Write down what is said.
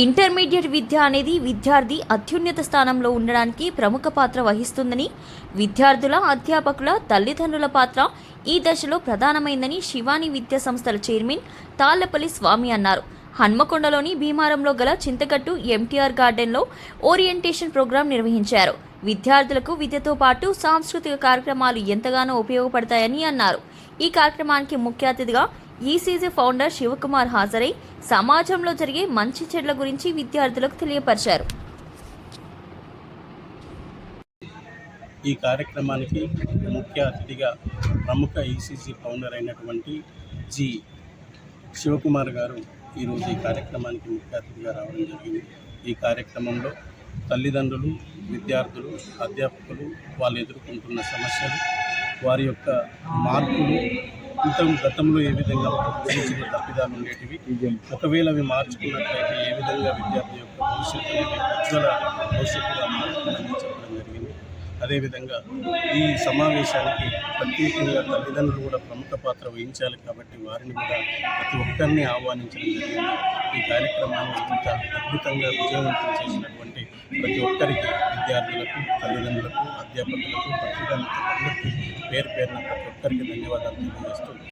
Intermediate విద్య అనేది విద్యార్థి అత్యున్నత స్థానంలో ఉండడానికి ప్రముఖ పాత్ర వహిస్తుందని విద్యార్థుల అధ్యాపకుల తల్లిదండ్రుల పాత్ర ఈ దశలో ప్రధానమైందని శివాని విద్యా సంస్థల చైర్మన్ తాళ్ళపల్లి స్వామి అన్నారు. హన్మకొండలోని భీమారంలో గల చింతగట్టు ఎంటీఆర్ గార్డెన్లో ఓరియంటేషన్ ప్రోగ్రాం నిర్వహించారు. విద్యార్థులకు విద్యతో పాటు సాంస్కృతిక కార్యక్రమాలు ఎంతగానో ఉపయోగపడతాయని అన్నారు. ఈ కార్యక్రమానికి ముఖ్య అతిథిగా ఈసీజీ ఫౌండర్ శివకుమార్ హాజరై సమాజంలో జరిగే మంచి చెడ్ల గురించి విద్యార్థులకు తెలియపరిచారు. ఈ కార్యక్రమానికి ముఖ్య అతిథిగా ప్రముఖ ఈసీసీ ఫౌండర్ అయినటువంటి జి. శివకుమార్ గారు ఈరోజు ఈ కార్యక్రమానికి ముఖ్య అతిథిగా రావడం జరిగింది. ఈ కార్యక్రమంలో తల్లిదండ్రులు విద్యార్థులు అధ్యాపకులు వాళ్ళు ఎదుర్కొంటున్న సమస్యలు వారి యొక్క మార్పులు ఇంత గతంలో ఏ విధంగా చిన్న తప్పిదాలు ఉండేటివి? ఒకవేళ అవి మార్చుకున్నట్లయితే ఏ విధంగా విద్యార్థి యొక్క భవిష్యత్తు ఉజ్వల భవిష్యత్తుగా మారుతుందని చెప్పడం జరిగింది. అదేవిధంగా ఈ సమావేశానికి ప్రత్యేకంగా తల్లిదండ్రులు కూడా ప్రముఖ పాత్ర వహించాలి కాబట్టి వారిని కూడా ప్రతి ఒక్కరిని ఆహ్వానించడం జరిగింది. ఈ కార్యక్రమాన్ని ఇంత అద్భుతంగా విజయవంతం చేసినటువంటి ప్రతి ఒక్కరికి విద్యార్థులకు తల్లిదండ్రులకు అధ్యాపకులకు పత్రికా మిత్రులందరికీ పేరు పేరున ప్రతి ఒక్కరికి ధన్యవాదాలు తెలియజేస్తూ